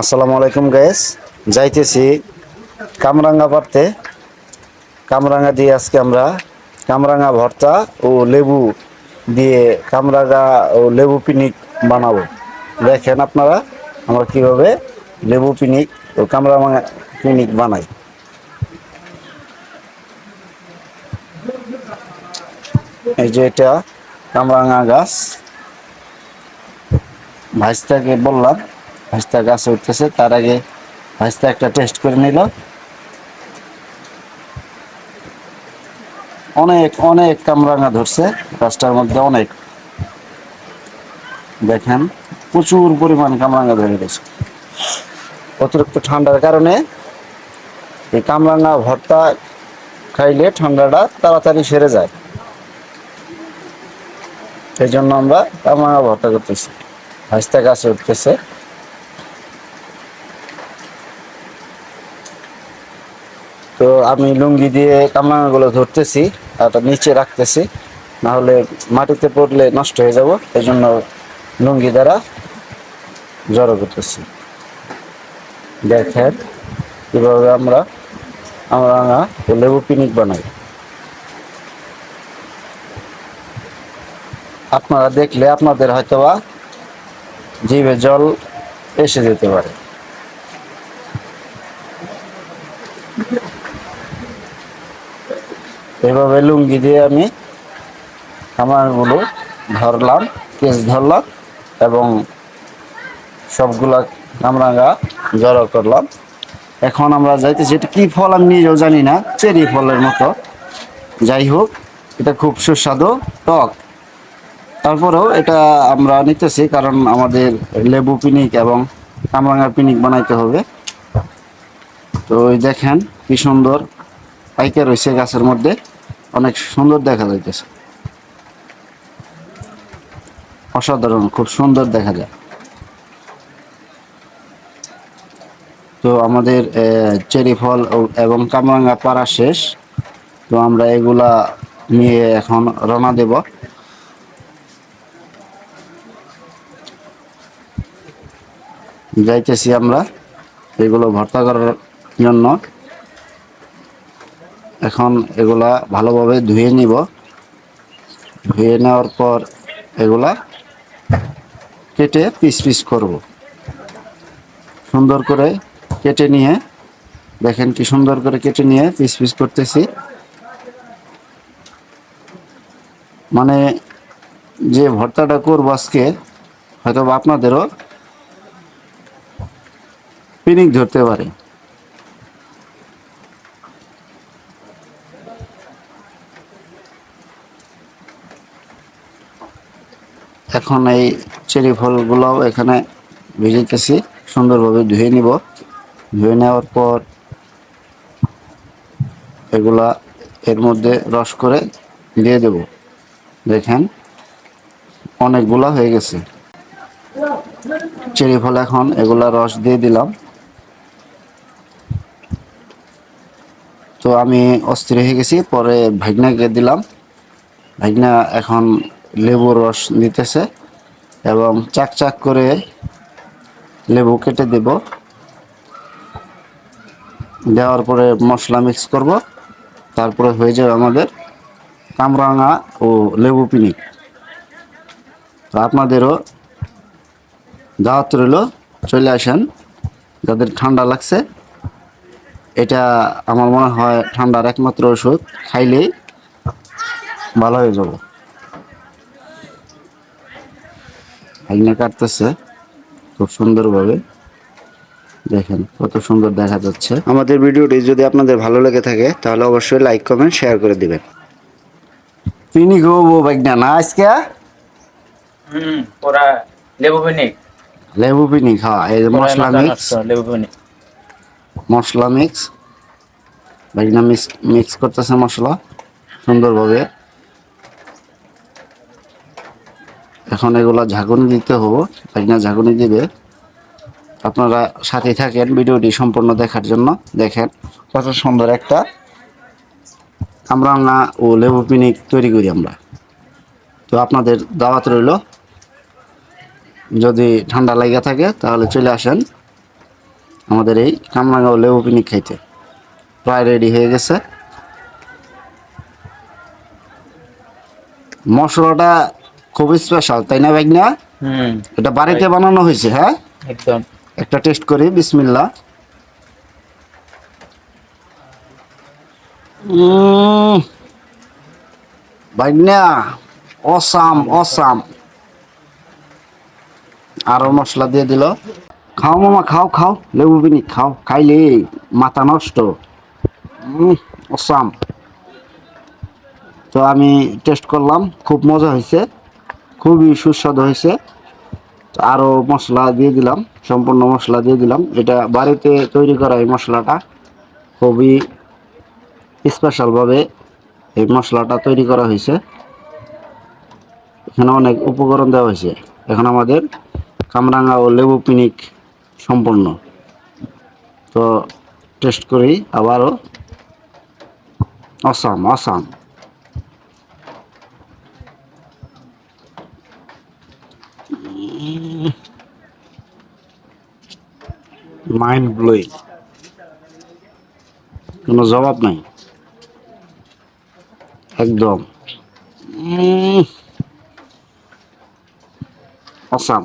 আসসালামু আলাইকুম গ্যাস যাইতেছি কামরাঙ্গা পারতে কামরাঙ্গা দিয়ে আজকে আমরা কামরাঙ্গা ভর্তা ও লেবু দিয়ে কামরাঙ্গা ও লেবু পিনিক বানাবো। দেখেন আপনারা আমরা কীভাবে লেবু পিনিক ও কামরাঙ্গা পিনিক বানাই। এই যে এটা কামরাঙ্গা গাছ। ভাইস্তাকে বললাম। ভাইস্তা গাছ উঠতেছে, তার আগে ভাইস্তা একটা টেস্ট করে নিল। অনেক অনেক কামরাঙা ধরছে, গাছটার মধ্যে অনেক। দেখেন, প্রচুর পরিমাণ কামরাঙা ধরে গেছে। অতিরিক্ত ঠান্ডার কারণে এই কামরাঙা ভর্তা খাইলে ঠান্ডাটা তাড়াতাড়ি সেরে যায়। সেই জন্য আমরা কামরাঙা ভর্তা করতেছি। ভাইস্তা গাছে উঠতেছে। তো আমি লুঙ্গি দিয়ে কামরাঙাগুলো ধরতেছি আর নিচে রাখতেছি, নাহলে মাটিতে পড়লে নষ্ট হয়ে যাব এই জন্য লুঙ্গি দ্বারা জড়ো করতেছি। দেখেন কীভাবে আমরা ও লেবু পিনিক বানাই। আপনারা দেখলে আপনাদের হয়তোবা জিভে জল এসে যেতে পারে। এভাবে লুঙ্গি দিয়ে আমি কামারগুলো ধরলাম কেস ধরলাম এবং সবগুলা কামরাঙ্গা জড়ো করলাম। এখন আমরা যাইতেছি, এটা কি ফল আমি নিজেও জানি না, চেরি ফলের মতো। যাই হোক, এটা খুব সুস্বাদু টক। তারপরেও এটা আমরা নিতেছি, কারণ আমাদের লেবু পিনিক এবং কামরাঙ্গার পিনিক বানাইতে হবে। তো ওই দেখেন কি সুন্দর পাইকা রয়েছে গাছের মধ্যে। অনেক সুন্দর দেখা যাইতেছে। অসাধারণ, খুব সুন্দর দেখা যায়। তো আমাদের চেরি ফল এবং কামরাঙ্গা পাড়া শেষ। তো আমরা এগুলা নিয়ে এখন রওনা দেব। যাইতেছি আমরা এগুলো ভর্তা করার জন্য। এখন এগুলা ভালোভাবে ধুয়ে নিব। ধুয়ে নেওয়ার পর এগুলা কেটে পিস পিস করব। সুন্দর করে কেটে নিয়ে, দেখেন কি সুন্দর করে কেটে নিয়ে পিস পিস করতেছি। মানে যে ভর্তাটা করব আজকে হয়তো আপনাদেরও পিনিক ধরতে পারে। এখন এই চেরি ফলগুলো এখানে ভিজাইতেছি, সুন্দরভাবে ধুয়ে নিব। ধুয়ে নেওয়ার পর এগুলা এর মধ্যে রস করে দিয়ে দেব। দেখেন, অনেকগুলা হয়ে গেছে। চেরি ফল এখন এগুলা রস দিয়ে দিলাম। তো আমি অস্থির হয়ে গেছি, পরে ভাগনাকে দিলাম। ভাগনা এখন লেবুর রস নিতেছে এবং চাক চাক করে লেবু কেটে দেব। দেওয়ার পরে মশলা মিক্স করব। তারপরে হয়ে যাবে আমাদের কামরাঙা ও লেবু পিনিক। তো আপনাদেরও দাওয়াত রইল, চলে আসেন। যাদের ঠান্ডা লাগছে এটা আমার মনে হয় ঠান্ডার একমাত্র ওষুধ। খাইলেই ভালো হয়ে যাব। আইনে কাটতেছে খুব সুন্দরভাবে। দেখেন কত সুন্দর দেখা যাচ্ছে। আমাদের ভিডিওটি যদি আপনাদের ভালো লেগে থাকে তাহলে অবশ্যই লাইক কমেন্ট শেয়ার করে দিবেন। তিনি গো বাইকনা না আজকে? হুম ওরা লেবু পিনিক। লেবু পিনি খাওয়া এই যে মশলা মিক্স। লেবু পিনিক। মশলা মিক্স বাইকনা মিক্স মিক্স করতেছে মশলা সুন্দরভাবে। এখন এগুলা ঝাঁকুনি দিতে হব। বাইকনা ঝাঁকুনি দিবে। আপনারা সাথে থাকেন ভিডিওটি সম্পূর্ণ দেখার জন্য। দেখেন কত সুন্দর একটা কামরাঙা ও লেবু পিনিক তৈরি করি আমরা। তো আপনাদের দাওয়াত রইল। যদি ঠান্ডা লেগে থাকে তাহলে চলে আসেন। আমাদের এই কামরাঙ্গাও লেবু পিনিক খাইতে। প্রায় রেডি হয়ে গেছে। মশলাটা খুব স্পেশাল তাই না হুম। এটা বাড়িতে বানানো হয়েছে হ্যাঁ? একদম। একটা টেস্ট করি বিসমিল্লা। উম, ভাইনা অসাম অসাম। আরও মশলা দিয়ে দিল। খাও মামা, খাও খাও। লেবু বিনি খাও। খাইলে মাথা নষ্ট। অসাম। তো আমি টেস্ট করলাম, খুব মজা হয়েছে। খুবই সুস্বাদু হয়েছে। আরও মশলা দিয়ে দিলাম, সম্পূর্ণ মশলা দিয়ে দিলাম। এটা বাড়িতে তৈরি করা এই মশলাটা খুবই স্পেশালভাবে এই মশলাটা তৈরি করা হয়েছে। এখানে অনেক উপকরণ দেওয়া হয়েছে। এখন আমাদের কামরাঙা ও লেবু পিনিক সম্পূর্ণ। তো টেস্ট করি আবারও। অসাম অসাম মাইন্ড ব্লোয়িং কোনো জবাব নাই। একদম। অসাম